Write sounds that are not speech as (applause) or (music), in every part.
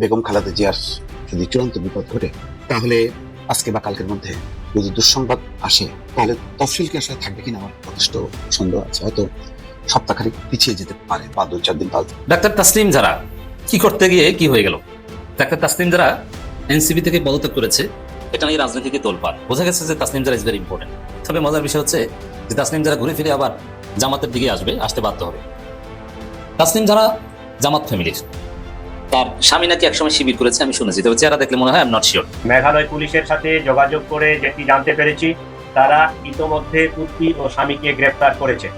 বেগম খালেদা জিয়ার যদি চূড়ান্ত বিপদ ঘটে, তাহলে আজকে বা কালকের মধ্যে যদি দুঃসংবাদ আসে, তাহলে তফসিল কি আসলে থাকবে কিনা আমার যথেষ্ট সন্দেহ আছে। হয়তো সপ্তাহখানিক পিছিয়ে যেতে পারে বা দু চার দিন পাঁচ ডাক্তার তাসলিম যারা, কি করতে গিয়ে কি হয়ে গেল? ডাক্তার তাসলিম যারা এনসিবি থেকে পদত্যাগ করেছে, এটা নিয়ে রাজনীতিকে তোলপাড়। বোঝা গেছে যে তাসলিম যারা ইজ ভেরি ইম্পর্টেন্ট তবে মজার বিষয় হচ্ছে যে তাসলিম যারা ঘুরে ফিরে আবার জামাতের দিকে আসবে, আসতে বাধ্য হবে। তাসলিম যারা জামাত ফ্যামিলির তার স্বামী নাকি একসময় শিবির করেছে, আমি শুনেছি। তবে চেহারা দেখলে মনে হয় নট শিওর মেঘালয় পুলিশের সাথে যোগাযোগ করে যেটি জানতে পেরেছি, তারা ইতোমধ্যে পুত্রী ও স্বামীকে গ্রেফতার করেছে।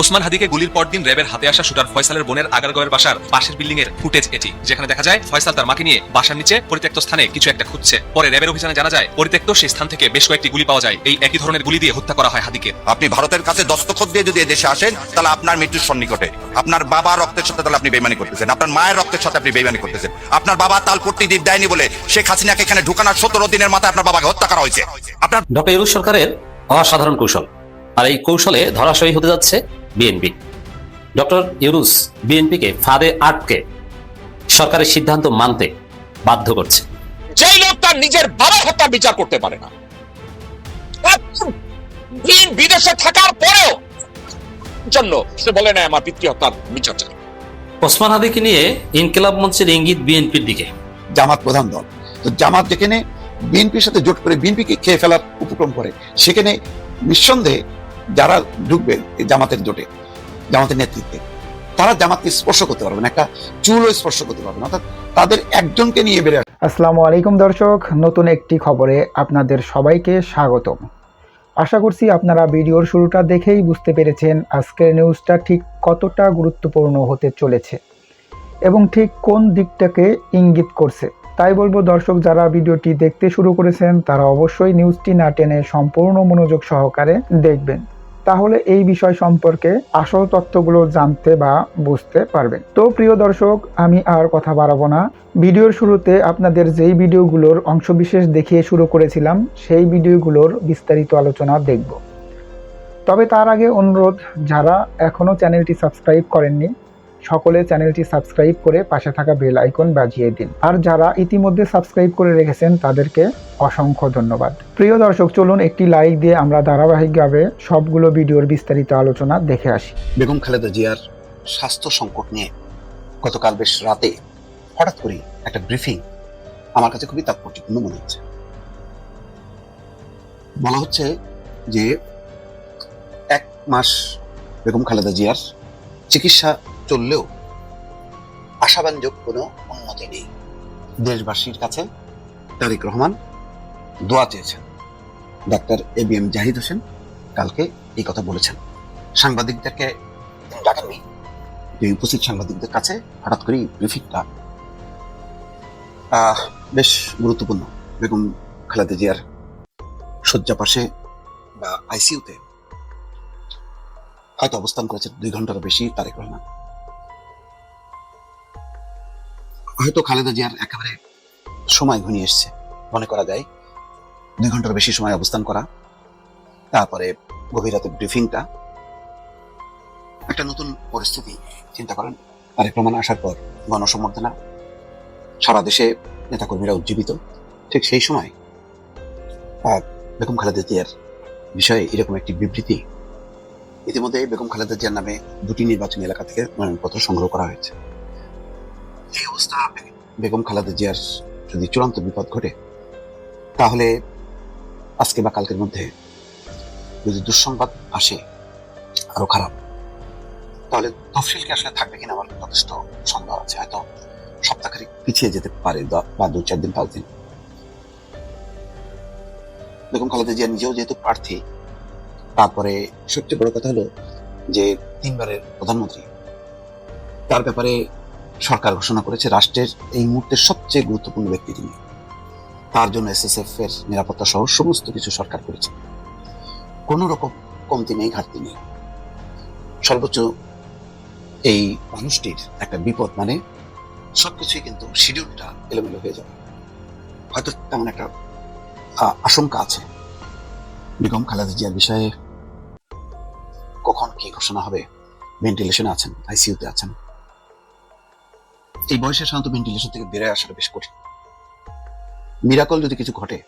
ওসমান হাদিকে গুলির পরদিন র্যাবের হাতে আসা শুটার ফয়সালের বোনের আগারগাঁওয়ের বাসার পাশের বিল্ডিং এর ফুটেজ এটি। যেখানে দেখা যায় ফয়সাল তার মাকে নিয়ে বাসার নিচে পরিত্যক্ত স্থানে কিছু একটা খুঁজছে। পরে র্যাবের অভিযানে জানা যায় পরিত্যক্ত সেই স্থান থেকে বেশ কয়েকটি গুলি পাওয়া যায়। এই একই ধরনের গুলি দিয়ে হত্যা করা হয় হাদিকে। আপনি ভারতের কাছে দস্তখত দিয়ে যদি এদেশে আসেন তাহলে আপনার মৃত্যুর সন্নিকটে। আপনার বাবা রক্তের সাথে তাহলে আপনি বেমানি করতেছেন। আপনার মায়ের রক্তের সাথে আপনি বেমানি করতেছেন। আপনার বাবা তালপট্টি দ্বীপ দেয়নি বলে শেখ হাসিনাকে এখানে ঢুকানোর সতেরো দিনের মাথায় আপনার বাবাকে হত্যা করা হয়েছে। আপনার ডক্টর ইউরুস সরকারের অসাধারণ কৌশল। আর এই কৌশলে ধরাশয়ী হতে যাচ্ছে বিএনপি ডক্টর ইউরুস বিএনপিকে ফাঁদে আটকে সরকারের সিদ্ধান্ত মানতে বাধ্য করছে। যেই লোক তার নিজের বাবার হত্যা বিচার করতে পারে না বিদেশে থাকার পরেও জন্য সে বলে না আমার পিতৃ হত্যার বিচার চাই। ওসমান হাদিকে নিয়ে ইনকিলাব মঞ্চের ইঙ্গিত বিএনপির দিকে। জামাত প্রধান দল। তো জামাত যেখানে বিএনপির সাথে জোট করে বিএনপিকে খেয়ে ফেলার উপক্রম করে সেখানে নিঃসন্দেহে যারা ঢুকবে জামাতের জোটে, জামাতের নেতৃত্বে, তারা জামাতকে স্পর্শ করতে পারবে না, একটা চুলও স্পর্শ করতে পারবে না। অর্থাৎ তাদের একজনকে নিয়ে বেড়ে আসসালামু আলাইকুম দর্শক, নতুন একটি খবরে আপনাদের সবাইকে স্বাগতম। আশা করছি আপনারা ভিডিওর শুরুটা দেখেই বুঝতে পেরেছেন আজকের নিউজটা ঠিক কতটা গুরুত্বপূর্ণ হতে চলেছে এবং ঠিক কোন দিকটাকে ইঙ্গিত করছে। তাই বলব, দর্শক, যারা ভিডিওটি দেখতে শুরু করেছেন, তারা অবশ্যই নিউজটি না টেনে সম্পূর্ণ মনোযোগ সহকারে দেখবেন। তাহলে এই বিষয় সম্পর্কে আসল তথ্যগুলো জানতে বা বুঝতে পারবেন। তো প্রিয় দর্শক, আমি আর কথা বাড়াবো না। ভিডিওর শুরুতে আপনাদের যেই ভিডিওগুলোর অংশবিশেষ দেখিয়ে শুরু করেছিলাম, সেই ভিডিওগুলোর বিস্তারিত আলোচনা দেখব। তবে তার আগে অনুরোধ, যারা এখনও চ্যানেলটি সাবস্ক্রাইব করেননি সকলে চ্যানেলটি সাবস্ক্রাইব করে পাশে থাকা বেল আইকন বাজিয়ে দিন। আর যারা ইতিমধ্যে সাবস্ক্রাইব করে রেখেছেন, তাদেরকে অসংখ্য ধন্যবাদ। প্রিয় দর্শক, চলুন একটি লাইক দিয়ে আমরা ধারাবাহিকভাবে সবগুলো ভিডিওর বিস্তারিত আলোচনা দেখে আসি। বেগম খালেদা জিয়ার স্বাস্থ্য সংকট নিয়ে গতকাল বেশ রাতে হঠাৎ করে একটা ব্রিফিং আমার কাছে খুবই তাৎপর্যপূর্ণ মনে হচ্ছে। বলা হচ্ছে যে এক মাস বেগম খালেদা জিয়ার চিকিৎসা চললেও আশাবাঞ্জক কোনো উন্নতি নেই। দেশবাসীর কাছে তারেক রহমান দোয়া চেয়েছেন। Doctor A B M Zahid Hossain কালকে এই কথা বলেছেন। সাংবাদিকদেরকে ডাকেননি যে উপস্থিত সাংবাদিকদের কাছে হঠাৎ করেই ব্রিফিংটা বেশ গুরুত্বপূর্ণ। বেগম খালেদা জিয়ার শয্যা পাশে বা আইসিইউতে হয়তো অবস্থান করেছে দুই ঘন্টারও বেশি তারেক রহমান। হয়তো খালেদা জিয়ার একেবারে সময় ঘনিয়ে এসছে, মনে করা যায়। দুই ঘণ্টার বেশি সময় অবস্থান করা। তারপরে গভীর রাতে ব্রিফিংটা একটা নতুন পরিস্থিতি চিন্তা করেন। তারেক রহমান আসার পর গণসম্বর্ধনা সারা দেশে নেতাকর্মীরা উজ্জীবিত। ঠিক সেই সময় বেগম খালেদা জিয়ার বিষয়ে এরকম একটি বিবৃতি ইতিমধ্যে বেগম খালেদা জিয়ার নামে দুটি নির্বাচনী এলাকা থেকে মনোনয়নপত্র সংগ্রহ করা হয়েছে। এই অবস্থা বেগম খালেদা জিয়ার যদি চূড়ান্ত বিপদ ঘটে, তাহলে আজকে বা কালকের মধ্যে যদি দুঃসংবাদ আসে আরও খারাপ, তাহলে তফসিল কি আসলে থাকবে কিনা আমার যথেষ্ট সন্দেহ আছে। হয়তো সপ্তাহখানিক পিছিয়ে যেতে পারে বা দু চার দিন পাঁচ দিন বেগম খালেদা জিয়া নিজেও যেহেতু প্রার্থী, তারপরে সবচেয়ে বড় কথা হলো যে তিনবারের প্রধানমন্ত্রী, তার ব্যাপারে সরকার ঘোষণা করেছে রাষ্ট্রের এই মুহূর্তের সবচেয়ে গুরুত্বপূর্ণ ব্যক্তি তিনি। তার জন্য এসএসএফ এর নিরাপত্তা সহ সমস্ত কিছু সরকার করেছে। কোন রকম কমতি নেই, ঘাটতি নেই। সর্বোচ্চ এই মানুষটির একটা বিপদ মানে সবকিছুই কিন্তু শিডিউলটা এলোমেলো হয়ে যাবে। হয়তো তেমন একটা আশঙ্কা আছে। বেগম খালেদা জিয়ার বিষয়ে কখন কি ঘোষণা হবে? ভেন্টিলেশনে আছেন আইসিইউতে আছেন। এই বয়সে সাধারণত ভেন্টিলেশন থেকে বেরোয় আসাটা বেশ কঠিন। মিরাকল যদি কিছু ঘটে,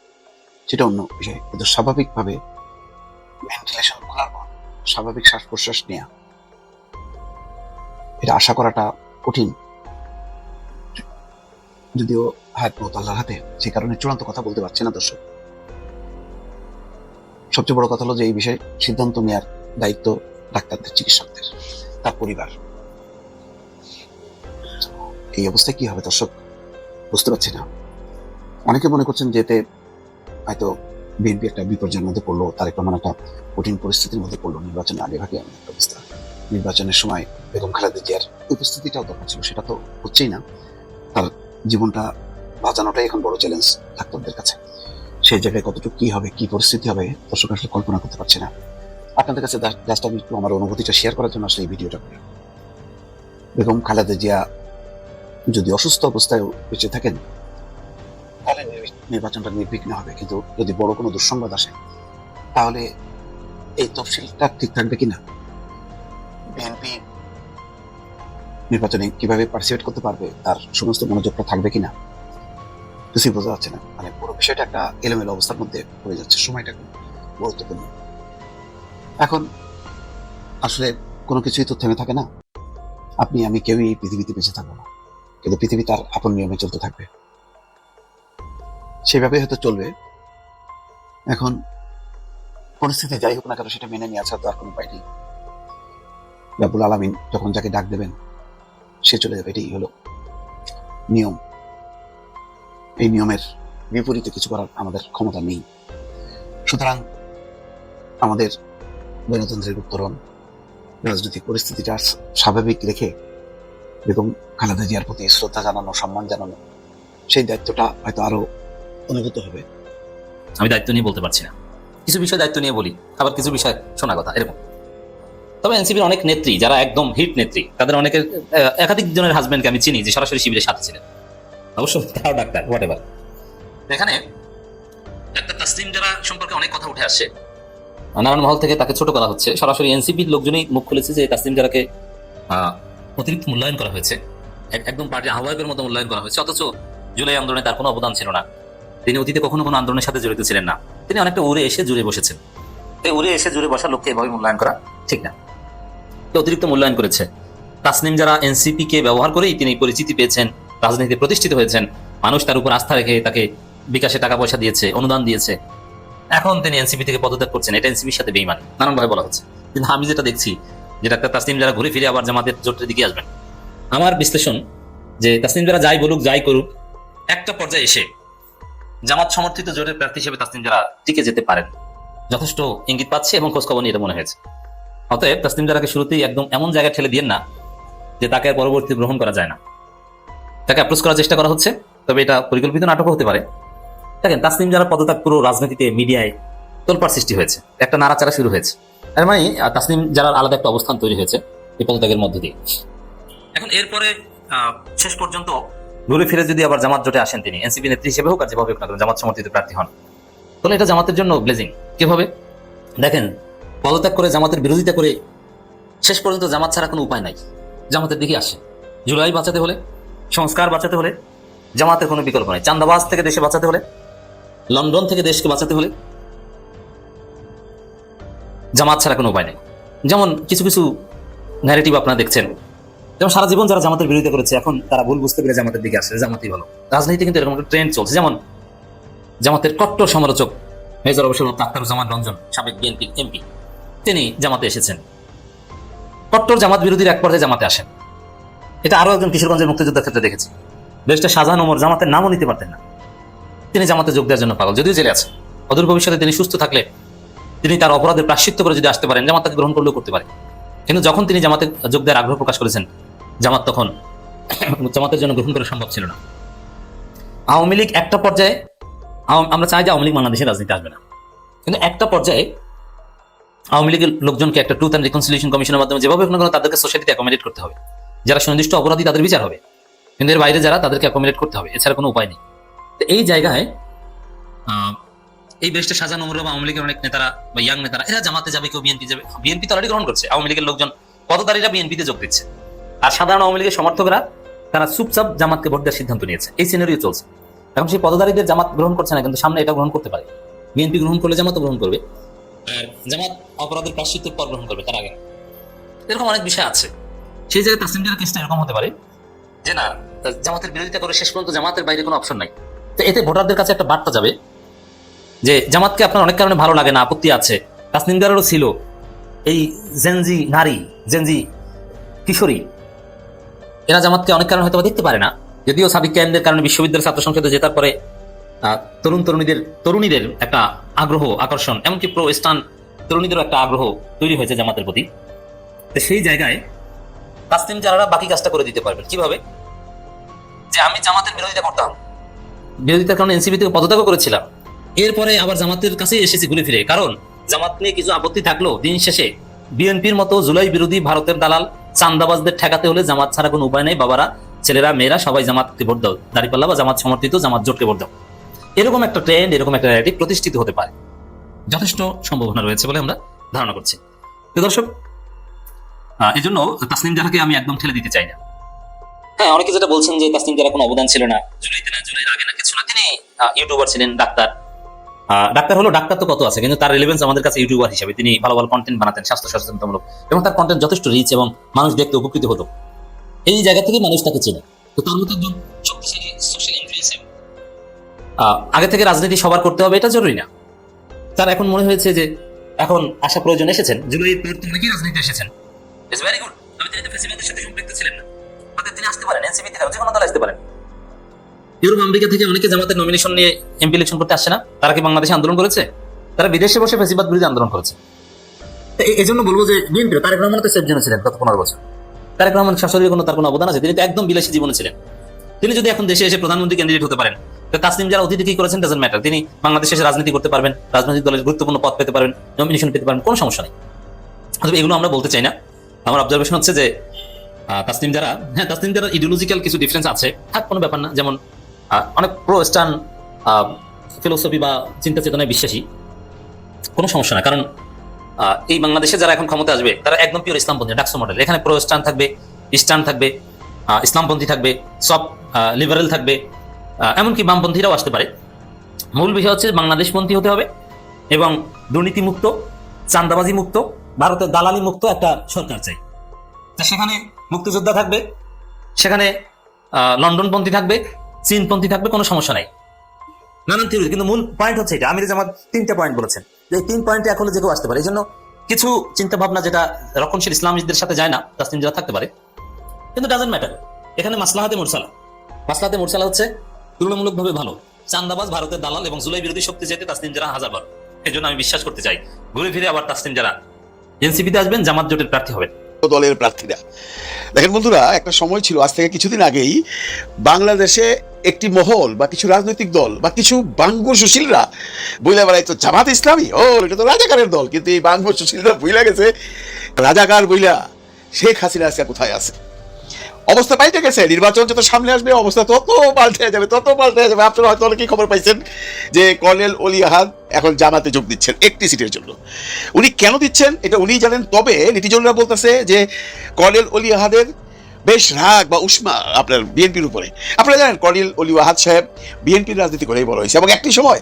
সেটা অন্য বিষয়। কিন্তু স্বাভাবিকভাবে ভেন্টিলেশন খোলার পর, স্বাভাবিক শ্বাস প্রশ্বাস নেওয়া এটা আশা করাটা কঠিন। যদিও হায়াত মত হাতে, সে কারণে চূড়ান্ত কথা বলতে পারছি না দর্শক। সবচেয়ে বড় কথা হলো যে এই বিষয়ে সিদ্ধান্ত নেওয়ার দায়িত্ব ডাক্তারদের, চিকিৎসকদের, তার পরিবার। এই অবস্থায় কি হবে দর্শক? বুঝতে পারছি না। অনেকে মনে করছেন যে এতে হয়তো বিএনপি একটা বিপর্যয়ের মধ্যে পড়ল তারেক রহমান একটা কঠিন পরিস্থিতির মধ্যে পড়ল নির্বাচনের আগে ভাগে এমন একটা অবস্থা। নির্বাচনের সময় বেগম খালেদা জিয়ার উপস্থিতিটাও দরকার ছিল, সেটা তো হচ্ছেই না। তার জীবনটা বাঁচানোটাই এখন বড় চ্যালেঞ্জ ডাক্তারদের কাছে। সেই জায়গায় কতটুকু কি হবে, কি পরিস্থিতি হবে, দর্শক আসলে কল্পনা করতে পারছি না। আপনাদের কাছে জাস্ট আমি একটু আমার অনুভূতিটা শেয়ার করার জন্য আসলে এই ভিডিওটা বেগম খালেদা জিয়া যদি অসুস্থ অবস্থায় বেঁচে থাকেন তাহলে নির্বাচনটা নির্বিঘ্ন হবে। কিন্তু যদি বড় কোনো দুঃসংবাদ আসে তাহলে এই তফসিলটা ঠিক থাকবে কিনা? বিএনপি নির্বাচনে কীভাবে পার্টিসিপেট করতে পারবে তার সমস্ত মনোযোগটা থাকবে কিনা? কিছুই বোঝা যাচ্ছে না। মানে পুরো বিষয়টা একটা এলোমেলো অবস্থার মধ্যে পড়ে যাচ্ছে। সময়টা খুব গুরুত্বপূর্ণ। এখন আসলে কোনো কিছুই তো থেমে থাকে না। আপনি আমি কেউই এই পৃথিবীতে বেঁচে থাকব না। কিন্তু পৃথিবী তার আপন নিয়মে চলতে থাকবে। সেভাবে হয়তো চলবে। এখন পরিস্থিতি যাই হোক না কেন সেটা মেনে নিয়ে আসার তো আর কোনো উপায় নেই। রাবুল আলমিন যখন যাকে ডাক দেবেন, সে চলে যাবে। এটাই হলো নিয়ম। এই নিয়মের বিপরীতে কিছু করার আমাদের ক্ষমতা নেই। সুতরাং আমাদের গণতন্ত্রের উত্তরণ, রাজনৈতিক পরিস্থিতিটা স্বাভাবিক রেখে বেগম খালেদা জিয়ার প্রতি শ্রদ্ধা জানানো, সম্মান জানানো, সেই দায়িত্বটা হয়তো আরও অনুভূত হবে। আমি দায়িত্ব নিয়ে বলতে পারছি না। কিছু বিষয় দায়িত্ব নিয়ে বলি, আবার কিছু বিষয় শোনা কথা, এরকম। তবে এনসিপির অনেক নেত্রী, যারা একদম হিট নেত্রী, তাদের অনেকের একাধিক জনের হাজবেন্ডকে আমি চিনি, যে সরাসরি শিবিরের সাথে ছিলেন। অবশ্য তারাও ডাক্তার হোয়াট এভার এখানে ডাক্তার তাসলিম যারা সম্পর্কে অনেক কথা উঠে আসছে নানান মহল থেকে তাকে ছোট করা হচ্ছে। সরাসরি এনসিপির লোকজনই মুখ খুলেছে যে তাসলিম যারাকে অতিরিক্ত মূল্যায়ন করা হয়েছে। একদম পার্টি আহ্বায়কের মতো মূল্যায়ন করা হয়েছে। অথচ জুলাই আন্দোলনে তার কোনো অবদান ছিল না। তিনি অতীতে কখনো কোনো আন্দোলনের সাথে জড়িত ছিলেন না। তিনি অনেকটা উড়ে এসে জুড়ে বসেছেন। এই উড়ে এসে জুড়ে বসা লোককে এভাবে মূল্যায়ন করা ঠিক না। অতিরিক্ত মূল্যায়ন করেছে। তাসনিম যারা এনসিপি কে ব্যবহার করেই তিনি পরিচিতি পেয়েছেন, রাজনীতিতে প্রতিষ্ঠিত হয়েছেন, মানুষ তার উপর আস্থা রেখে তাকে বিকাশে টাকা পয়সা দিয়েছে, অনুদান দিয়েছে। এখন তিনি এনসিপি থেকে পদত্যাগ করছেন। এটা এনসিপির সাথে বেইমান। নানানভাবে বলা হচ্ছে। কিন্তু আমি যেটা দেখছি যে ডাক্তার তাসনিম যারা ঘুরে ফিরে আবার জামাতের জোটের দিকে আসবেন। আমার বিশ্লেষণ যে তাসনিম যারা যাই বলুক, যাই করুক, একটা পর্যায়ে এসে জামাত সমর্থিত জোটের প্রার্থী হিসেবে তাসনিম যারা টিকে যেতে পারেন। যথেষ্ট ইঙ্গিত পাচ্ছে এবং খোঁজখবর নিয়ে মনে হয়েছে। অতএব তাসনিম যারাকে শুরুতেই একদম এমন জায়গায় ঠেলে দিয়ে না যে তাকে পরবর্তী গ্রহণ করা যায় না। তাকে অ্যাপ্রোচ করার চেষ্টা করা হচ্ছে, তবে এটা পরিকল্পিত নাটকও হতে পারে। দেখেন, তাসনিম যারা পদত্যাগ পুরো রাজনীতিতে মিডিয়ায় তোলপাড় সৃষ্টি হয়েছে। একটা নাড়াচাড়া শুরু হয়েছে। এর মানে তাসনিম যারা আলাদা একটা অবস্থান তৈরি হয়েছে এই পদত্যাগের মধ্য দিয়ে। এখন এরপরে শেষ পর্যন্ত ঘুরে ফিরে যদি আবার জামাত জোটে আসেন তিনি, এনসিপি নেত্রী হিসেবে হোক আর যেভাবে হোক না জামাত সমর্থিত প্রার্থী হন। তাহলে এটা জামাতের জন্য ব্লেজিং কীভাবে? দেখেন, পদত্যাগ করে জামাতের বিরোধিতা করে শেষ পর্যন্ত জামাত ছাড়া কোনো উপায় নাই। জামাতের দিকে আসে। জুলাই বাঁচাতে হলে, সংস্কার বাঁচাতে হলে, জামাতের কোনো বিকল্প নাই। চান্দাবাজ থেকে দেশে বাঁচাতে হলে, লন্ডন থেকে দেশকে বাঁচাতে হলে জামাত ছাড়া কোনো উপায় নেই। যেমন কিছু কিছু ন্যারেটিভ আপনারা দেখছেন। যেমন সারা জীবন যারা জামাতের বিরোধিতা করেছে, এখন তারা ভুল বুঝতে পেরে জামাতের দিকে আসে জামাতই ভালো। রাজনীতি কিন্তু এরকম একটা ট্রেন্ড চলছে। যেমন জামাতের কট্টর সমালোচক মেজর অবসর আখতারুজ্জামান রঞ্জন, সাবেক বিএনপি এমপি তিনি জামাতে এসেছেন। কট্টর জামাত বিরোধীর এক পর্যায়ে জামাতে আসেন। এটা আরও একজন কিশোরগঞ্জের মুক্তিযোদ্ধার ক্ষেত্রে দেখেছি। দেশটা শাহজাহান ওমর জামাতের নামও নিতে পারতেন না। তিনি জামাতে যোগ দেওয়ার জন্য পাগল, যদিও জেলে আছে। অদূর ভবিষ্যতে তিনি সুস্থ থাকলে তিনি তার অপরাধের প্রাশ্চিত্য করে যদি আসতে পারেন, জামাত তাকে গ্রহণ করলেও করতে পারে। কিন্তু যখন তিনি জামাতে যোগ দেওয়ার আগ্রহ প্রকাশ করেছেন, জামাত তখন (coughs) জামাতের জন্য গ্রহণ করা সম্ভব ছিল না। আওয়ামী লীগ একটা পর্যায়ে আমরা চাই যে আওয়ামী লীগ বাংলাদেশের রাজনীতি আসবে না। কিন্তু একটা পর্যায়ে আওয়ামী লীগের লোকজনকে একটা ট্রুথ অ্যান্ড রিকনসিলিয়েশন কমিশনের মাধ্যমে যেভাবে হোক না কেন তাদেরকে সোসাইটিতে অ্যাকোমোডেট করতে হবে। যারা সুনির্দিষ্ট অপরাধী, তাদের বিচার হবে। কিন্তু এর বাইরে যারা, তাদেরকে অ্যাকোমোডেট করতে হবে। এছাড়া কোনো উপায় নেই। তো এই জায়গায় এই দেশটা সাজানো অনুরূপ আওয়ামী লীগের অনেক নেতারা বা ইয়াং নেতারা, এরা জামাতে যাবে, কেউ বিএনপি যাবে। বিএনপি তো অলরেডি গ্রহণ করছে। আওয়ামী লীগের লোকজন পদধারীরা বিএনপিতে যোগ দিচ্ছে। আর সাধারণ আওয়ামী লীগের সমর্থকরা, তারা চুপচাপ জামাতকে ভোট দেওয়ার সিদ্ধান্ত নিয়েছে। এই সিনারিও চলছে। এখন সেই পদধারীদের জামাত গ্রহণ করছে না, কিন্তু সামনে এটা গ্রহণ করতে পারে। বিএনপি গ্রহণ করলে জামাতও গ্রহণ করবে। আর জামাত অপরাধের প্রাশ্চিত্যের পর গ্রহণ করবে, তার আগে। এরকম অনেক বিষয় আছে। সেই জায়গায় তাসলিম জাহার কেসটা এরকম হতে পারে যে না, জামাতের বিরোধিতা করে শেষ পর্যন্ত জামাতের বাইরে কোনো অপশন নাই। তো এতে ভোটারদের কাছে একটা বার্তা যাবে যে জামাতকে আপনার অনেক কারণে ভালো লাগে না, আপত্তি আছে। তাসলিম জাহারেরও ছিল এই জেনজি নারী জেনজি কিশোরী। এরা জামাতকে অনেক কারণে হয়তো দেখতে পারে না। যদিও সাবিক ক্যান্ডের কারণে বিশ্ববিদ্যালয় ছাত্র সংসদে জেতার পরে তরুণ তরুণীদের তরুণীদের একটা আগ্রহ, আকর্ষণ, এমনকি প্রো ইস্টার্ন তরুণীদেরও একটা আগ্রহ তৈরি হয়েছে জামাতের প্রতি। তো সেই জায়গায় তাসলিম যারা বাকি কাজটা করে দিতে পারবেন। কীভাবে? যে আমি জামাতের বিরোধিতা করতাম। বিরোধিতার কারণে এনসিপি থেকে পদত্যাগ করেছিলাম। এরপরে আবার জামাতের কাছে এসেছি ঘুরে ফিরে। কারণ জামাত নিয়ে কিছু আপত্তি থাকল দিন শেষে। বিএনপির মতো জুলাই বিরোধী ভারতের দালাল চান্দাবাজদের ঠেকাতে হলে জামাত ছাড়া কোনো উপায় নেই। বাবারা, ছেলেরা, মেয়েরা, সবাই জামাতকে ভোট দাও। দাঁড়িপাল্লা বা জামাত সমর্থিত, জামাত জোটকে ভোট দাও। এরকম একটা ট্রেন্ড এরকম একটা ন্যারেটিভ প্রতিষ্ঠিত হতে পারে। যথেষ্ট সম্ভাবনা রয়েছে বলে আমরা ধারণা করছি। দর্শক এই জন্য তাসনিম জাহাকে আমি একদম ঠেলে দিতে চাই না। হ্যাঁ অনেকে যেটা বলছেন যে তাসনিম জাহার কোনো অবদান ছিল না। জুলাইতে না, জুলাইয়ের আগে না, কিছু না। তিনি ইউটিউবার ছিলেন, ডাক্তার। ডাক্তার হলো, ডাক্তার তো কত আছে, কিন্তু তার রিলেভেন্স আমাদের কাছে ইউটিউবার হিসেবে তিনি ভালো ভালো কন্টেন্ট বানাতেন, স্বাস্থ্য সচেতনতামূলক। এবং তার কন্টেন্ট যথেষ্ট রিচ এবং মানুষ দেখতে উপকৃত হতো। এই জায়গা থেকে মানুষ তাকে চেনে। তো তার মতো একজন শক্তিশালী সোশ্যাল ইনফ্লুয়েন্সার আগে থেকে রাজনীতি সবার করতে হবে, এটা জরুরি না। তার এখন মনে হয়েছে যে, এখন আসা প্রয়োজন এসেছেন জুলাইয়ের পর তো অনেকেই রাজনীতি এসেছেন। ইটস ভেরি গুড তবে তিনি তো ফেসিবাদের সাথে সম্পৃক্ত ছিলেন না। হয়তো তিনি আসতে পারেন এনসিপি থেকে যে কোনো দল আসতে পারেন। ইউরোপ আমেরিকা থেকে অনেকে জামাতের নমিনেশন নিয়ে এমপি ইলেকশন করতে আসছে না। তারা কি বাংলাদেশে আন্দোলন করেছে? তারা বিদেশে বসে ফেসিবাদ বিরোধী আন্দোলন করেছে। এই- জন্য বলব যে বিএনপি তারেক রহমান তো সেফ জন্য ছিলেন গত পনেরো বছর। তারেক রহমান শাশুড়ির কোনো তার কোনো অবদান আছে? তিনি তো একদম বিলাসী জীবনে ছিলেন। তিনি যদি এখন দেশে এসে প্রধানমন্ত্রী ক্যান্ডিডেট হতে পারেন তো তাসলিম যারা অতীতে কি করেছেন ডাজেন্ট ম্যাটার তিনি বাংলাদেশে এসে রাজনীতি করতে পারবেন রাজনৈতিক দলের গুরুত্বপূর্ণ পদ পেতে পারবেন নমিনেশন পেতে পারবেন কোনো সমস্যা নেই। তবে এগুলো আমরা বলতে চাই না। আমার অবজারভেশন হচ্ছে যে তাসলিম যারা হ্যাঁ তাসলিম যারা ইডিওলজিক্যাল কিছু ডিফারেন্স আছে থাক কোনো ব্যাপার না। যেমন অনেক প্রো ওয়েস্টার্ন ফিলোসফি বা চিন্তা চেতনায় বিশ্বাসী। কোনো সমস্যা না, কারণ এই বাংলাদেশে যারা এখন ক্ষমতা আসবে, তারা একদম পিওর ইসলামপন্থী, ডাকসো মডেল এখানে প্রো ওয়েস্টার্ন থাকবে ইস্টার্ন থাকবে ইসলামপন্থী থাকবে, সব লিবারেল থাকবে এমনকি বামপন্থীরাও আসতে পারে। মূল বিষয় হচ্ছে বাংলাদেশপন্থী হতে হবে এবং দুর্নীতিমুক্ত চান্দাবাজি মুক্ত ভারতের দালালি মুক্ত একটা সরকার চাই। সেখানে মুক্তিযোদ্ধা থাকবে, সেখানে লন্ডনপন্থী থাকবে চীনপন্থী থাকবে, কোনো সমস্যা নাই। নানান থিওরি কিন্তু মূল পয়েন্ট হচ্ছে এটা। আমির জামাত তিনটা পয়েন্ট বলেছেন। যে তিন পয়েন্টে এখনও যে কেউ আসতে পারে এই জন্য কিছু চিন্তা ভাবনা যেটা রক্ষণশীল ইসলামীদের সাথে যায় না তাসলিম যারা থাকতে পারে, কিন্তু ডাজেন্ট ম্যাটার এখানে মাসলাহাতে মুরসালা। মাসলাহাতে মুরসালা হচ্ছে তুলনামূলকভাবে ভালো। চান্দাবাজ ভারতের দালাল এবং জুলাই বিরোধী শক্তি যেতে তাসলিম যারা হাজার বার। এই জন্য আমি বিশ্বাস করতে চাই, ঘুরে ফিরে আবার তাসলিম যারা এনসিপিতে আসবেন, জামাত জোটের প্রার্থী হবেন। দলের প্রার্থীরা। দেখেন বন্ধুরা, একটা সময় ছিল, আজ থেকে কিছুদিন আগেই বাংলাদেশে একটি মহল বা কিছু রাজনৈতিক দল বা কিছু বাঙ্গ সুশীলরা বইলা বেড়াইতো জামাত ইসলামী? ও, এটা তো রাজাকারের দল। কিন্তু এই বাঙ্গ সুশীলরা বইলা গেছে, রাজাকার বইলা শেখ হাসিনা আজকে কোথায় আছে? অবস্থা পাল্টে গেছে, নির্বাচন যত সামনে আসবে, অবস্থা তত পাল্টে যাবে, তত পাল্টে যাবে। আপনারা হয়তো অনেকেই খবর পাইছেন যে কর্নেল অলি আহাদ এখন জামাতে যোগ দিচ্ছেন একটি সিটের জন্য। উনি কেন দিচ্ছেন? এটা উনি জানেন। তবে নিটিজনরা বলতেছে যে কর্নেল অলি আহাদের বেশ রাগ বা উষ্মা আপনার বিএনপির উপরে। আপনারা জানেন কর্নেল অলি ওয়াহাদ সাহেব বিএনপির রাজনীতি করেই বড় হয়েছে এবং একটি সময়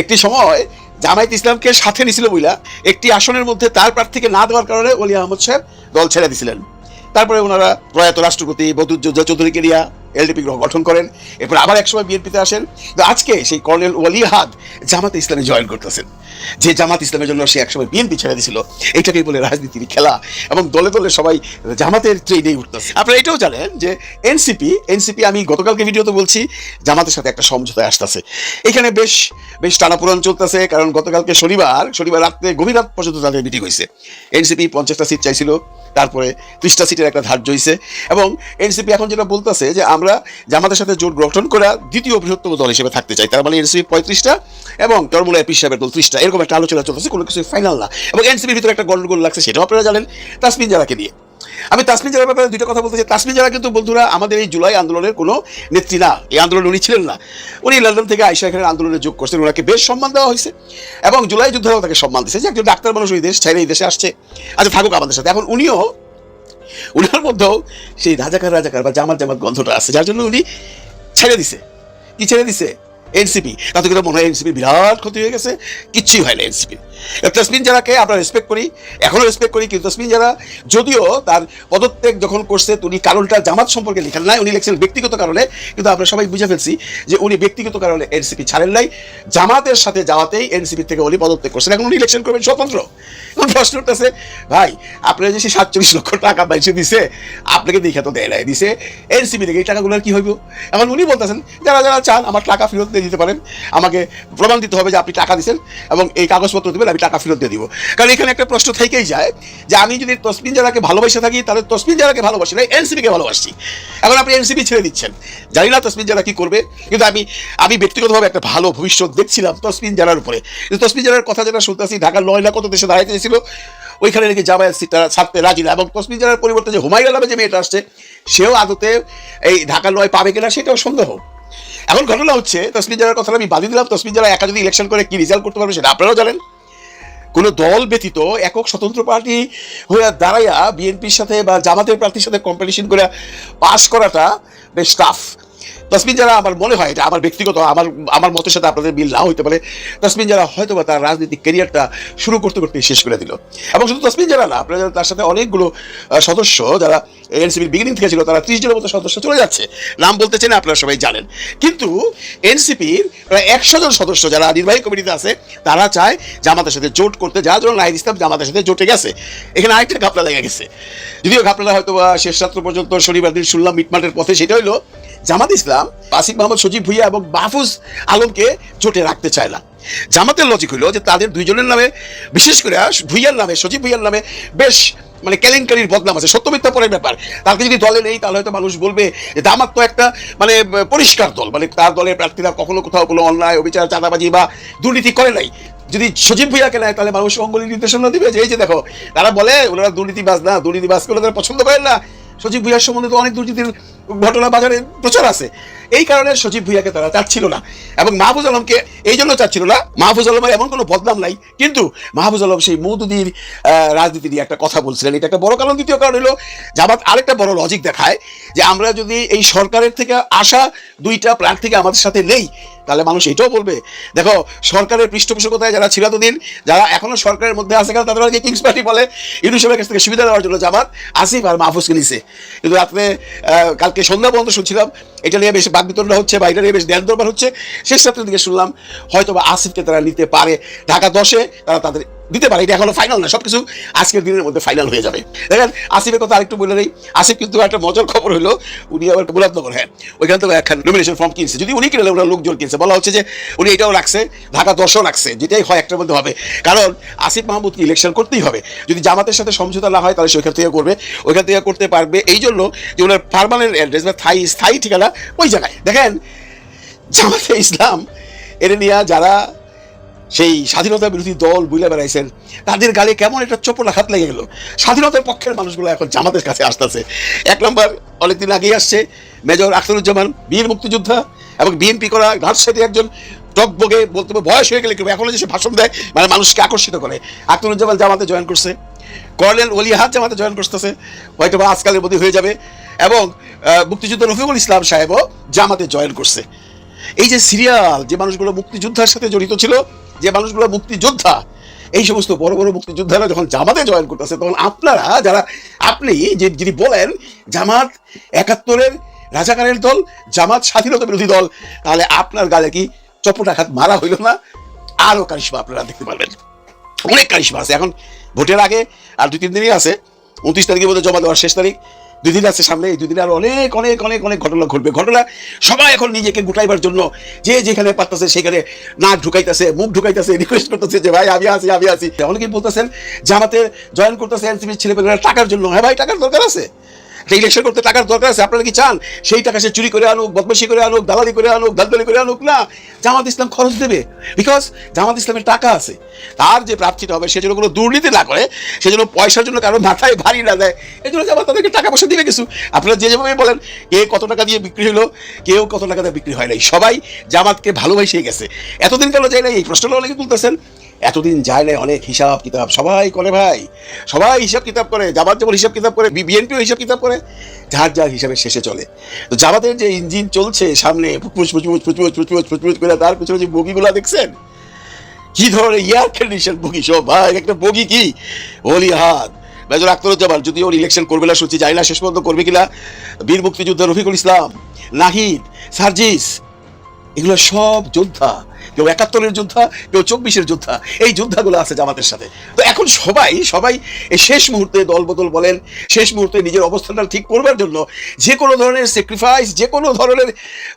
একটি সময় জামায়াত ইসলামকে সাথে নিয়েছিল বইলা একটি আসনের মধ্যে তার প্রার্থীকে না দেওয়ার কারণে অলি আহমদ সাহেব দল ছেড়ে দিছিলেন। তারপরে ওনারা প্রয়াত রাষ্ট্রপতি বদুজ্জোজা চৌধুরী নিয়ে এলডিপি গঠন করেন। এরপর আবার একসময় বিএনপিতে আসেন। আজকে সেই কর্নেল ওয়ালি হাদ জামাতে ইসলামে জয়েন করতেছেন। যে জামাত ইসলামের জন্য সে একসময় বিএনপি ছেড়ে দিছিল, এটাকেই বলে রাজনীতির খেলা। এবং দলে দলে সবাই জামাতের ট্রেনেই উঠতেছে। আপনারা এটাও জানেন যে এনসিপি এনসিপি আমি গতকালকে ভিডিওতে বলছি, জামাতের সাথে একটা সমঝোতায় আসতেছে। এখানে বেশ বেশ টানাপোড়ান চলতেছে, কারণ গতকালকে শনিবার শনিবার রাত্রে গভীর রাত পর্যন্ত তাদের মিটিং হয়েছে এনসিপি পঞ্চাশটা সিট চাইছিল, তারপরে ত্রিশটা সিটের একটা ধার্য হয়েছে এবং এনসিপি এখন যেটা বলতেছে যে আমরা জামাতের সাথে জোট গঠন করা দ্বিতীয় বৃহত্তম দল হিসেবে থাকতে চাই তার মানে এনসিপি পঁয়ত্রিশটা এবং টর্মুলা এপি সাহেবের দল ত্রিশটা এরকম একটা আলোচনা চলতেছে, কোনো কিছু ফাইনাল না। এবং এনসিপির ভিতরে একটা গন্ডগোল লাগছে, সেটাও আপনারা জানেন, তাসমিন জারাকে নিয়ে। আমি তাসমিন জারার ব্যাপারে দুটো কথা বলতে চাই। তাসমিন জারা কিন্তু বন্ধুরা, আমাদের এই জুলাই আন্দোলনের কোনো নেত্রী না। এই আন্দোলনে উনি ছিলেন না। উনি লন্ডন থেকে আইসা এখানে আন্দোলনে যোগ করছেন, ওনাকে বেশ সম্মান দেওয়া হয়েছে। এবং জুলাই যুদ্ধেও তাকে সম্মান দিয়েছে যে একজন ডাক্তার মানুষ ওই দেশ ছেড়ে এই দেশে আসছে। আচ্ছা থাকুক আমাদের সাথে। এখন উনিও উনার মধ্যেও সেই রাজাকার রাজাকার বা জামাত জামাত গন্ধটা আছে, যার জন্য উনি ছেড়ে দিছে। কি ছেড়ে দিছে? এনসিপি। তাতে করে মনে হয় এনসিপি বিরাট ক্ষতি হয়ে গেছে। কিচ্ছুই হয় না এনসিপি। তসমিন যারাকে আমরা রেসপেক্ট করি, এখনও রেসপেক্ট করি, কিন্তু তসমিন যারা যদিও তার পদত্যাগ যখন করছে উনি কারণটা জামাত সম্পর্কে লেখেন নাই। উনি লিখছেন ব্যক্তিগত কারণে, কিন্তু আমরা সবাই বুঝে ফেলছি যে উনি ব্যক্তিগত কারণে এনসিপি ছাড়েন নাই। জামাতের সাথে যাওয়াতেই এনসিপি থেকে উনি পদত্যাগ করছেন। এখন উনি ইলেকশন করবেন স্বতন্ত্র। এখন প্রশ্ন উঠতেছে, ভাই, আপনার যে সাতচল্লিশ লক্ষ টাকা বাইশে দিছে, আপনাকে দেখে তো দেয় নাই, দিছে এনসিপি থেকে এই টাকাগুলোর কি হইব? এখন উনি বলতেছেন, যারা যারা চান, আমার টাকা ফেরত দিয়ে দিতে পারেন। আমাকে প্রমাণ দিতে হবে যে আপনি টাকা দিচ্ছেন এবং এই কাগজপত্র দেবেন, আমি টাকা ফেরত দিয়ে দিব। কারণ এখানে একটা প্রশ্ন থেকেই যায় যে আমি যদি তসমিন যারাকে ভালোবাসে থাকি, তাহলে তসমিন যারাকে ভালোবাসি না এনসিপিকে ভালোবাসি। এখন আপনি এনসিপি ছেড়ে দিচ্ছেন। জানি না তসমিন যারা কি করবে, কিন্তু আমি আমি ব্যক্তিগতভাবে একটা ভালো ভবিষ্যৎ দেখছিলাম তসমিন জারার উপরে। তসমিন জারার কথা যেটা শুনতেছি, ঢাকার নয় লাখ কত দেশে দাঁড়াইতে ছিল ওইখানে নাকি জামায়াত সিটটা ছাড়তে রাজি না। এবং তসমিন জারার পরিবর্তে যে হুমায়ুন নামে যে মেয়েটা আসছে, সেও আদতে এই ঢাকার নয় পাবে কিনা সেটাও সন্দেহ। এখন ঘটনা হচ্ছে তসমিন জারার কথা আমি বাদি দিলাম তসমিন জারা একা যদি ইলেকশন করে কি রেজাল্ট করতে পারবে সেটা আপনারাও জানেন। কোনো দল ব্যতীত একক স্বতন্ত্র পার্টি হয়ে দাঁড়াইয়া বিএনপির সাথে বা জামাতের প্রার্থীর সাথে কম্পিটিশন করে পাশ করাটা বেশ টাফ তসমিন যারা আমার মনে হয়, এটা আমার ব্যক্তিগত, আমার আমার মতের সাথে আপনাদের মিল না হইতে পারে, তসমিন যারা হয়তো বা তার রাজনৈতিক ক্যারিয়ারটা শুরু করতে করতে শেষ করে দিল। এবং শুধু তসমিন যারা না, আপনারা তার সাথে অনেকগুলো সদস্য, যারা এনসিপির বিগিনিং থেকে ছিল, তারা ত্রিশ জনের মতো সদস্য চলে যাচ্ছে। নাম বলতে চাই না আপনারা সবাই জানেন। কিন্তু এনসিপির প্রায় একশো জন সদস্য যারা নির্বাহী কমিটিতে আছে, তারা চায় জামাতের সাথে জোট করতে। যার জন্য নাহিদ ইসলাম জামাতের সাথে জোটে গেছে। এখানে আরেকটা ঘাপলা লেগে গেছে। যদিও ঘাপলাটা হয়তো বা শেষ রাত্র পর্যন্ত শনিবার দিন শুনলাম, মিটমাটের পথে। সেটা হইল, জামাত ইসলাম আসিফ মোহাম্মদ সজীব ভুইয়া এবং মাহফুজ আলমকে জোটে রাখতে না জামাতের লজিক হলো যে তাদের দুইজনের নামে, বিশেষ করে ভুইয়ার নামে, সজীব ভুইয়ার নামে বেশ মানে কেলেঙ্কারির বদনাম আছে। সত্য মিথ্যা পরের ব্যাপার। তাকে যদি দলে নেই, তাহলে হয়তো মানুষ বলবে যে জামাত তো একটা মানে পরিষ্কার দল। মানে তার দলের প্রার্থীরা কখনো কোথাও কোনো অন্যায়, অবিচার, চাঁদাবাজি বা দুর্নীতি করে নাই। যদি সজীব ভুইয়াকে নেয়, তাহলে মানুষ অঙ্গলি নির্দেশনা দিবে যে, এই যে দেখো, তারা বলে, ওনারা দুর্নীতিবাজ না, দুর্নীতিবাজকে ওনারা পছন্দ করেন না। সজীব ভুইয়ার সম্বন্ধে তো অনেক দুর্নীতির ঘটনা বাজারে প্রচার আছে। এই কারণে সজীব ভুইয়াকে তারা চাচ্ছিল না। এবং মাহফুজ আলমকে এই জন্য চাচ্ছিল না, মাহফুজ আলমের এমন কোনো বদনাম নাই। কিন্তু মাহফুজ আলম সেই মৌদুদির রাজনীতি নিয়ে একটা কথা বলছিলেন। এটা একটা বড় কারণ। দ্বিতীয় কারণ হলো, জামাত আরেকটা বড় লজিক দেখায় যে আমরা যদি এই সরকারের থেকে আসা দুইটা প্রার্থীকে আমাদের সাথে নেই তাহলে মানুষ এটাও বলবে, দেখো, সরকারের পৃষ্ঠপোষকতায় যারা ছিল এতদিন, যারা এখনও সরকারের মধ্যে আছে কারণ তাদেরকে কিংস পার্টি বলে। ইউনিসেফের কাছ থেকে সুবিধা দেওয়ার জন্য জামাত, আসিফ আর মাহফুজকে নিছে। কিন্তু রাত্রে কালকে সন্ধ্যা পর্যন্ত শুনছিলাম, এটা নিয়ে বেশ বাগবিতরণ হচ্ছে বা এটা নিয়ে বেশ ধ্যান হচ্ছে। শেষ রাত্রের দিকে শুনলাম হয়তো বা আসিফকে তারা নিতে পারে। ঢাকা দশে তারা তাদের দিতে পারে, এটা এখনও ফাইনাল না সবকিছু আজকের দিনের মধ্যে ফাইনাল হয়ে যাবে। দেখেন, আসিফের কথা আরেকটু বলে নেই, আসিফ কিন্তু একটা মজার খবর হলো, উনি আবার মুরাদনগর হ্যাঁ ওইখান থেকে একটা নমিনেশন ফর্ম কিনছে। যদি উনি কিনলে ওরা লোকজন কিনছে। বলা হচ্ছে যে, উনি এটাও রাখছে, ঢাকা দশও রাখছে, যেটাই হয় একটার মধ্যে হবে। কারণ আসিফ মাহমুদকে ইলেকশন করতেই হবে। যদি জামাতের সাথে সমঝোতা না হয়, তাহলে সেখান থেকে করবে। ওইখান থেকে করতে পারবে এই জন্য যে, ওনার পারমানেন্ট অ্যাড্রেস বা স্থায়ী স্থায়ী ঠিকানা ওই জায়গায়। দেখেন, জামাতে ইসলাম এটা নিয়ে যারা সেই স্বাধীনতা বিরোধী দল বুলে বেড়াইছেন, তাদের গালে কেমন একটা চোপড়া হাত লেগে গেল। স্বাধীনতার পক্ষের মানুষগুলো এখন জামাতের কাছে আসতেছে। এক নম্বর অনেকদিন আগেই আসছে মেজর আখতারুজ্জামান, বীর মুক্তিযোদ্ধা এবং বিএনপি করা রাজশাহী একজন টকবগে বলতে বয়স হয়ে গেলে কেউ এখনও যে সে ভাষণ দেয় মানে মানুষকে আকর্ষিত করে। আখতারুজ্জামান জামাতে জয়েন করছে, কর্নেল ওলিহাত জামাতে জয়েন করতেছে হয়তো বা আজকালের মধ্যে হয়ে যাবে। এবং মুক্তিযুদ্ধ রফিকুল ইসলাম সাহেবও জামাতে জয়েন করছে। এই যে সিরিয়াল যে মানুষগুলো মুক্তিযোদ্ধার সাথে জড়িত ছিল যে মানুষগুলো মুক্তিযোদ্ধা, এই সমস্ত বড় বড় মুক্তিযোদ্ধারা যখন জামাতে জয়েন করতেছে, তখন আপনারা যারা, আপনি যে, যিনি বলেন জামাত একাত্তরের রাজাকারের দল, জামাত স্বাধীনতা বিরোধী দল, তাহলে আপনার গালে কি চপটাঘাত মারা হইল না? আরও কারিশমা আপনারা দেখতে পারবেন। অনেক কারিশমা আছে। এখন ভোটের আগে আর দুই, তিন দিনই আছে। উনত্রিশ তারিখের মধ্যে জমা দেওয়ার শেষ তারিখ। দুই দিন আছে সামনে, এই আর আরও অনেক অনেক অনেক অনেক ঘটনা ঘটবে। ঘটনা সবাই এখন নিজেকে গুটাইবার জন্য যে যেখানে পারতেছে সেখানে নাক ঢুকাইতেছে, মুখ ঢুকাইতেছে রিকোয়েস্ট করতেছে যে, ভাই, আমি আছি আমি আছি। অনেকেই বলতেছেন, জামাতে জয়েন করতেছে এনসিপির ছেলেপেলেরা টাকার জন্য। হ্যাঁ ভাই, টাকার দরকার আছে। একটা ইলেকশন করতে টাকার দরকার আছে, আপনারা কি চান? সেই টাকা সে চুরি করে আনুক, বদমাশি করে আনুক, দালালি করে আনুক দালদলি করে আনুক? না, জামাত ইসলাম খরচ দেবে। বিকজ জামাত ইসলামের টাকা আছে। তার যে প্রার্থীটা হবে, সে যেন কোনো দুর্নীতি না করে, সে যেন পয়সার জন্য কারও মাথায় ভারী না দেয়, এই জন্য জামাত তাদেরকে টাকা পয়সা দিবে কিছু। আপনারা যে যেভাবে বলেন, কে কত টাকা দিয়ে বিক্রি হলো, কেউ কত টাকা দিয়ে বিক্রি হয় নাই। সবাই জামাতকে ভালোবাসিয়ে গেছে। এতদিন কেন যায় না এই প্রশ্নটা অনেকে তুলতেছেন। এতদিন যায় না অনেক হিসাব কিতাব সবাই করে ভাই সবাই হিসাব কিতাব করে জামাত যেমন হিসাব কিতাব করে বিএনপিও হিসাব কিতাব করে যার যার হিসাবে শেষে চলে তো জামাতের যে ইঞ্জিন চলছে সামনে ফুচফুচ ফুচফুচ ফুচফুচ ফুচফুচ ফুচফুচ করে তার পিছনে যে বগিগুলা দেখছেন কি ধরনের এয়ার কন্ডিশন বগি সব ভাই একটা বগি কি ওলি হাত মেজর আখতারুজ্জামান যদি ওর ইলেকশন করবে না শুনছি জানি না শেষ পর্যন্ত করবে কিনা বীর মুক্তিযোদ্ধা রফিকুল ইসলাম নাহিদ সার্জিস এগুলো সব যোদ্ধা কেউ একাত্তরের যোদ্ধা, কেউ চব্বিশের যোদ্ধা, এই যোদ্ধাগুলো আছে জামাতের সাথে। তো এখন সবাই সবাই এই শেষ মুহূর্তে দলবদল বলেন, শেষ মুহূর্তে নিজের অবস্থানটা ঠিক করবার জন্য যে কোনো ধরনের স্যাক্রিফাইস যে কোনো ধরনের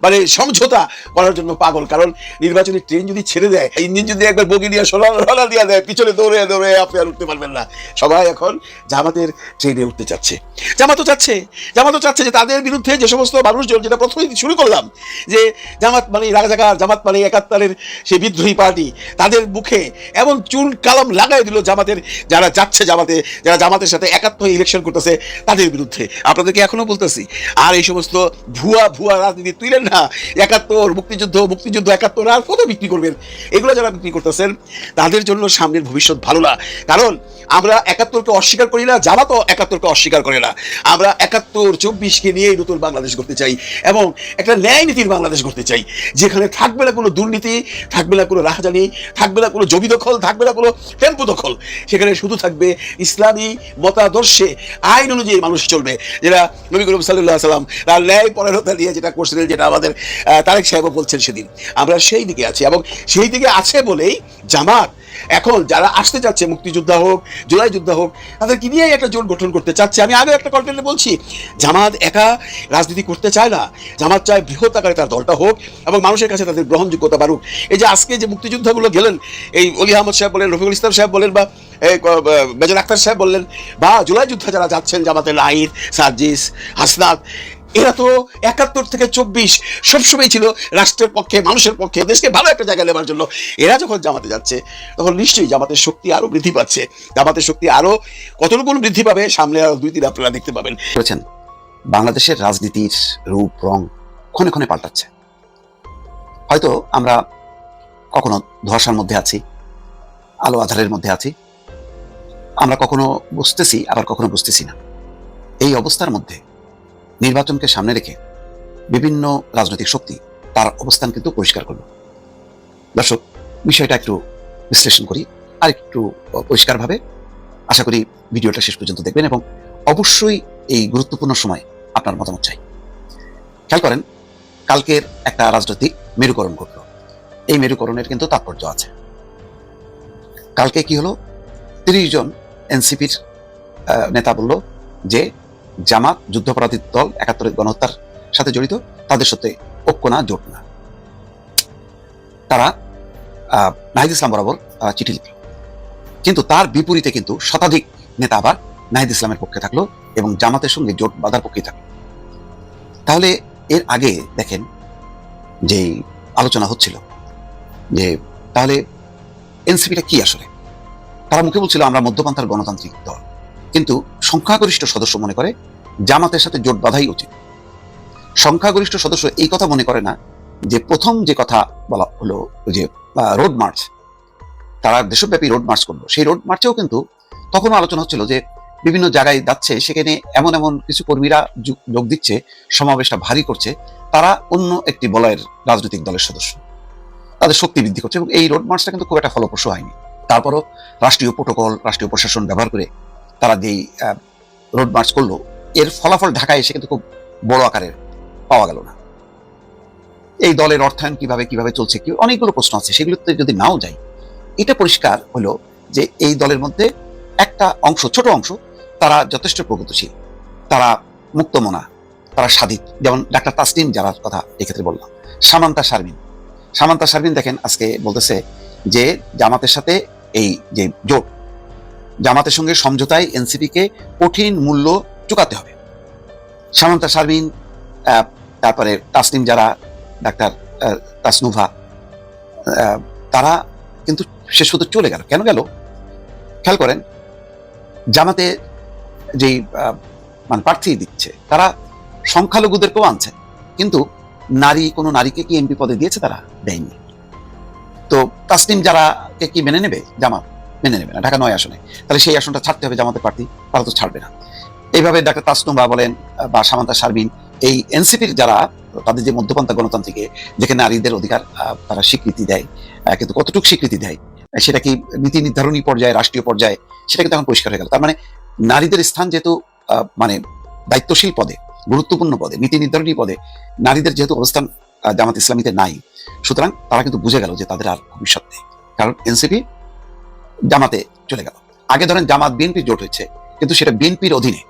মানে সমঝোতা করার জন্য পাগল। কারণ নির্বাচনী ট্রেন যদি ছেড়ে দেয়, ইঞ্জিন যদি একবার বগি দিয়ে সোলা দিয়ে দেয়, পিছনে দৌড়ে দৌড়ে আপনি আর উঠতে পারবেন না। সবাই এখন জামাতের ট্রেনে উঠতে চাচ্ছে। জামাতও চাচ্ছে জামাতও চাচ্ছে যে তাদের বিরুদ্ধে যে সমস্ত মানুষজন, যেটা প্রথমেই শুরু করলাম, যে জামাত মানে রাজাকার, জামাত মানে একাত্তরের সেই বিদ্রোহী পার্টি তাদের মুখে এমন চুল কালাম লাগাই দিল জামাতের, যারা যাচ্ছে জামাতে, যারা জামাতের সাথে একাত্ম ইলেকশন করতেছে, তাদের বিরুদ্ধে। আপনাদেরকে এখনও বলতেছি, আর এই সমস্ত ভুয়া ভুয়া রাজনীতি তুইলেন না। একাত্তর, মুক্তিযুদ্ধ মুক্তিযুদ্ধ, একাত্তর, আর কত বিক্রি করবেন? এগুলো যারা বিক্রি করতেছেন, তাদের জন্য সামনের ভবিষ্যৎ ভালো না। কারণ আমরা একাত্তরকে অস্বীকার করি না, জামাতও একাত্তরকে অস্বীকার করে না। আমরা একাত্তর চব্বিশকে নিয়ে নতুন বাংলাদেশ করতে চাই এবং একটা ন্যায় নীতির বাংলাদেশ করতে চাই। যেখানে থাকবে না কোনো দুর্নীতি থাকবে না কোনো রাহাজানি, থাকবে না কোনো জমি দখল, থাকবে না কোনো টেম্পো দখল। সেখানে শুধু থাকবে ইসলামী মতাদর্শে, আইন অনুযায়ী মানুষ চলবে। যেটা নবী করিম সাল্লাহ সাল্লাম তার ন্যায় পরায়ণতা নিয়ে যেটা করছিলেন, যেটা আমাদের তারেক সাহেবও বলছেন সেদিন। আমরা সেই দিকে আছি এবং সেই দিকে আছে বলেই জামাত এখন যারা আসতে চাচ্ছে, মুক্তিযোদ্ধা হোক, জুলাই যোদ্ধা হোক, তাদেরকে নিয়েই একটা জোট গঠন করতে চাচ্ছে। আমি আগে একটা কন্টেন্টে বলছি, জামাত একা রাজনীতি করতে চায় না। জামাত চায় বৃহৎ আকারে তার দলটা হোক এবং মানুষের কাছে তাদের গ্রহণযোগ্যতা বাড়ুক। এই যে আজকে যে মুক্তিযোদ্ধাগুলো গেলেন, এই অলি আহমদ সাহেব বলেন, রফিকুল ইসলাম সাহেব বলেন বা মেজর আক্তার সাহেব বললেন, বা জুলাই যোদ্ধা যারা যাচ্ছেন, জামাতের নাহিদ সার্জিস, হাসনাত এরা তো একাত্তর থেকে চব্বিশ সবসময় ছিল রাষ্ট্রের পক্ষে, মানুষের পক্ষে, দেশকে ভালো একটা জায়গায় নেবার জন্য। এরা যখন জামাতে যাচ্ছে, তখন নিশ্চয়ই জামাতের শক্তি আরও বৃদ্ধি পাচ্ছে। জামাতের শক্তি আরও কতটুকু বৃদ্ধি পাবে, সামনে আরও দুই দিন আপনারা দেখতে পাবেন। করেছেন বাংলাদেশের রাজনীতির রূপ, রং ক্ষণে ক্ষণে পাল্টাচ্ছে। হয়তো আমরা কখনো ধোয়াশার মধ্যে আছি, আলো আধারের মধ্যে আছি, আমরা কখনো বুঝতেছি, আবার কখনো বুঝতেছি না। এই অবস্থার মধ্যে নির্বাচনকে সামনে রেখে বিভিন্ন রাজনৈতিক শক্তি তার অবস্থান কিন্তু পরিষ্কার করল। দর্শক, বিষয়টা একটু বিশ্লেষণ করি, আর একটু পরিষ্কারভাবে আশা করি ভিডিওটা শেষ পর্যন্ত দেখবেন এবং অবশ্যই এই গুরুত্বপূর্ণ সময় আপনার মতামত চাই। খেয়াল করেন, কালকের একটা রাজনৈতিক মেরুকরণ ঘটলো। এই মেরুকরণের কিন্তু তাৎপর্য আছে। কালকে কি হলো? তিরিশ জন এনসিপির নেতা বলল যে জামাত, যুদ্ধাপরাধী দল, একাত্তরের গণহত্যার সাথে জড়িত, তাদের সাথে ঐক্য না, জোট না। তারা নাহিদ ইসলাম বরাবর চিঠি লিখল। কিন্তু তার বিপরীতে কিন্তু শতাধিক নেতা আবার নাহিদ ইসলামের পক্ষে থাকল এবং জামাতের সঙ্গে জোট বাঁধার পক্ষেই থাকল। তাহলে এর আগে দেখেন যে আলোচনা হচ্ছিল যে তাহলে এনসিপিটা কি আসলে? তারা মুখে বলছিল, আমরা মধ্যপন্থার গণতান্ত্রিক দল। কিন্তু সংখ্যাগরিষ্ঠ সদস্য মনে করে জামাতের সাথে জোট বাঁধাই উচিত। সংখ্যাগরিষ্ঠ সদস্য এই কথা মনে করে না যে প্রথম যে কথা বলা হলো যে রোড মার্চ তারা দেশব্যাপী রোড মার্চ করল। সেই রোড মার্চেও কিন্তু তখনও আলোচনা হচ্ছিল যে বিভিন্ন জায়গায় যাচ্ছে, সেখানে এমন এমন কিছু কর্মীরা যোগ দিচ্ছে, সমাবেশটা ভারী করছে, তারা অন্য একটি বলয়ের রাজনৈতিক দলের সদস্য। তাদের শক্তি বৃদ্ধি করছে এবং এই রোড মার্চটা কিন্তু খুব একটা ফলপ্রসূ হয়নি। তারপরও রাষ্ট্রীয় প্রোটোকল রাষ্ট্রীয় প্রশাসন ব্যবহার করে তারা যেই রোড মার্চ করল এর ফলাফল ঢাকায় এসে কিন্তু খুব বড় আকারের পাওয়া গেল না। এই দলের অর্থায়ন কীভাবে কীভাবে চলছে, কি অনেকগুলো প্রশ্ন আছে, সেগুলোতে যদি নাও যাই, এটা পরিষ্কার হলো যে এই দলের মধ্যে একটা অংশ, ছোট অংশ, তারা যথেষ্ট প্রগতিশীল, তারা মুক্তমনা, তারা স্বাধীন যেমন ডাক্তার তাসলিম যারা কথা এক্ষেত্রে বললাম, সামান্তা শারমিন। সামান্তা শারমিন দেখেন, আজকে বলতেছে যে জামাতের সাথে এই যে জোট, জামাতের সঙ্গে সমঝোতায় এনসিপিকে কঠিন মূল্য চুকাতে হবে। সামান্তা শারমিন তারপরে তাসলিম যারা, ডাক্তার তাসনুভা তারা কিন্তু শেষ পর্যন্ত চলে গেল। কেন গেল? খেয়াল করেন, জামাতে যেই মানে প্রার্থী দিচ্ছে, তারা সংখ্যালঘুদেরকেও আনছে। কিন্তু নারী, কোনো নারীকে কি এমপি পদে দিয়েছে তারা? দেয়নি। তো তাসনিম যারা কে কি মেনে নেবে? জামাত মেনে নেবে না। ঢাকা নয় আসনে। তাহলে সেই আসনটা ছাড়তে হবে জামাতের প্রার্থী। তারা তো ছাড়বে না। এইভাবে ডাক্তার তাসনুম বা বলেন বা সামান্তা শারমিন, এই এনসিপির যারা, তাদের যে মধ্যপন্থা গণতান্ত্রিকে, যেখানে নারীদের অধিকার তারা স্বীকৃতি দেয় কিন্তু কতটুকু স্বীকৃতি দেয় সেটা কি নীতি নির্ধারণী পর্যায়ে, রাষ্ট্রীয় পর্যায়ে, সেটা কিন্তু এখন পরিষ্কার হয়ে গেল। তার মানে নারীদের স্থান যেহেতু মানে দায়িত্বশীল পদে, গুরুত্বপূর্ণ পদে, নীতি নির্ধারণী পদে, নারীদের যেহেতু অবস্থান জামাত ইসলামীতে নাই, সুতরাং তারা কিন্তু বুঝে গেল যে তাদের আর ভবিষ্যৎ নেই। কারণ এনসিপি জামাতে চলে গেল। আগে ধরেন জামাত, বিএনপি জোট হয়েছে, কিন্তু সেটা বিএনপির অধীনে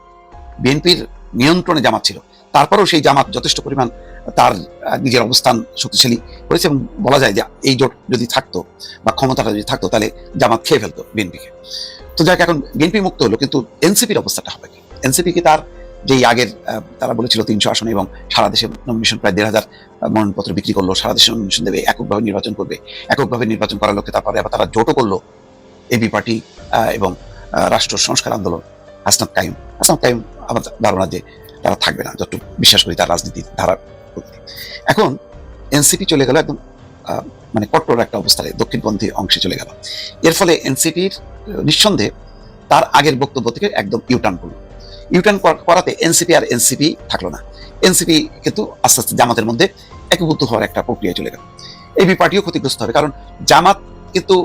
বিএনপির নিয়ন্ত্রণে জামাত ছিল। তারপরেও সেই জামাত যথেষ্ট পরিমাণ তার নিজের অবস্থান শক্তিশালী করেছে এবং বলা যায় যে এই জোট যদি থাকতো বা ক্ষমতাটা যদি থাকতো, তাহলে জামাত খেয়ে ফেলতো বিএনপিকে। তো যাক, এখন বিএনপি মুক্ত হলো, কিন্তু এনসিপির অবস্থাটা হবে কি? এনসিপি কি তার যেই আগের তারা বলেছিল তিনশো আসন এবং সারা দেশে নমিনেশন প্রায় দেড় হাজার মনোনয়নপত্র বিক্রি করল, সারা দেশে নমিনেশন দেবে, এককভাবে নির্বাচন করবে, এককভাবে নির্বাচন করার লক্ষ্যে তারপরে আবার তারা জোটও করল। এবি পার্টি এবং রাষ্ট্র সংস্কার আন্দোলন। হাসনাত কাইম হাসনাত কাইম আমার ধারণা যে তারা থাকবে না, যতটুকু বিশ্বাস করি তার রাজনীতির ধারা এখন এনসিপি চলে গেল একদম মানে কট্টর একটা অবস্থায়, দক্ষিণপন্থী অংশে চলে গেল। এর ফলে এনসিপির নিঃসন্দেহে তার আগের বক্তব্য থেকে একদম ইউটার্ন করল। ইউটার্ন করাতে এনসিপি আর এনসিপি থাকল না। এনসিপি কিন্তু আস্তে আস্তে জামাতের মধ্যে একীভূত হওয়ার একটা প্রক্রিয়া চলে গেল। এবি পার্টিও ক্ষতিগ্রস্ত হবে, কারণ জামাত কিন্তু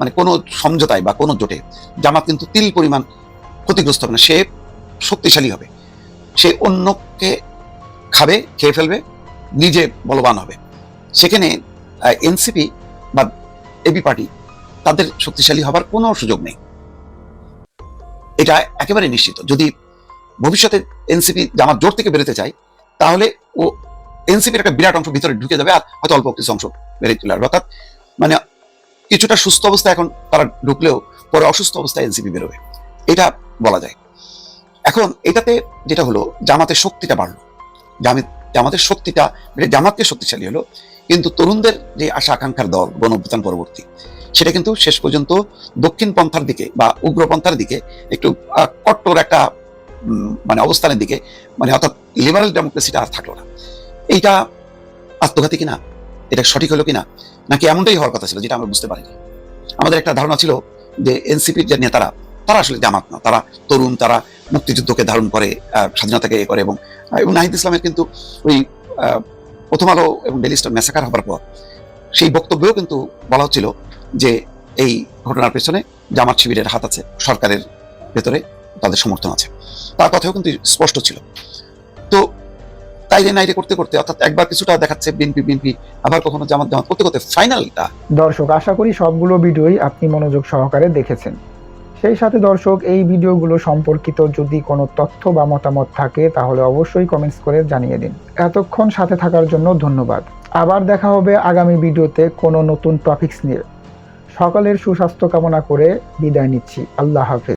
মানে কোনো সমঝোতায় বা কোনো জোটে জামাত কিন্তু তিল পরিমাণ ক্ষতিগ্রস্ত হবে না। সে শক্তিশালী হবে। সে অন্যকে খাবে, খেয়ে ফেলবে, নিজে বলবান হবে। সেখানে এনসিপি বা এবি পার্টি তাদের শক্তিশালী হবার কোনো সুযোগ নেই। এটা একেবারে নিশ্চিত। যদি ভবিষ্যতে এনসিপি জামাত জোর থেকে বেরোতে চায়, তাহলে ও এনসিপির একটা বিরাট অংশ ভিতরে ঢুকে যাবে আর হয়তো অল্প কিছু অংশ বেরিয়ে চলে আসবে। অর্থাৎ মানে কিছুটা সুস্থ অবস্থায় এখন তারা ঢুকলেও পরে অসুস্থ অবস্থায় এনসিপি বেরোবে। এটা বলা যায়। এখন এটাতে যেটা হলো, জামাতের শক্তিটা বাড়লো। জামাত জামাতের শক্তিটা এটা জামাতকে শক্তিশালী হলো, কিন্তু তরুণদের যে আশা আকাঙ্ক্ষার দল, গণ অভ্যুত্থান পরবর্তী, সেটা কিন্তু শেষ পর্যন্ত দক্ষিণ পন্থার দিকে বা উগ্রপন্থার দিকে একটু কট্টর একটা মানে অবস্থানের দিকে মানে অর্থাৎ লিবারাল ডেমোক্রেসিটা আর থাকল না। এইটা আত্মঘাতী কিনা? এটা সঠিক হলো কিনা? নাকি এমনটাই হওয়ার কথা ছিল, যেটা আমরা বুঝতে পারিনি। আমাদের একটা ধারণা ছিল যে এনসিপির যে নেতারা তারা আসলে জামাত না। তারা তরুণ, তারা মুক্তিযুদ্ধকে ধারণ করে স্বাধীনতাকে এ করে এবং এবং নাহিদ ইসলামের কিন্তু ওই প্রথম আলো এবং ডেলি স্টার ম্যাসাকার হবার পর সেই বক্তব্যেও কিন্তু বলা হচ্ছিল যে এই ঘটনার পেছনে জামাত শিবিরের হাত আছে, সরকারের ভেতরে তাদের সমর্থন আছে। তার কথাও কিন্তু স্পষ্ট ছিল। তো তাইরে নাইরে করতে করতে, অর্থাৎ একবার কিছুটা দেখাচ্ছে বিএনপি বিএনপি, আবার কখনো জামাত জামাত করতে করতে ফাইনালটা দর্শক, আশা করি সবগুলো ভিডিওই আপনি মনোযোগ সহকারে দেখেছেন। সেই সাথে দর্শক, এই ভিডিওগুলো সম্পর্কিত যদি কোনো তথ্য বা মতামত থাকে, তাহলে অবশ্যই কমেন্টস করে জানিয়ে দিন। এতক্ষণ সাথে থাকার জন্য ধন্যবাদ। আবার দেখা হবে আগামী ভিডিওতে কোনো নতুন টপিক্স নিয়ে। সকলের সুস্বাস্থ্য কামনা করে বিদায় নিচ্ছি। আল্লাহ হাফেজ।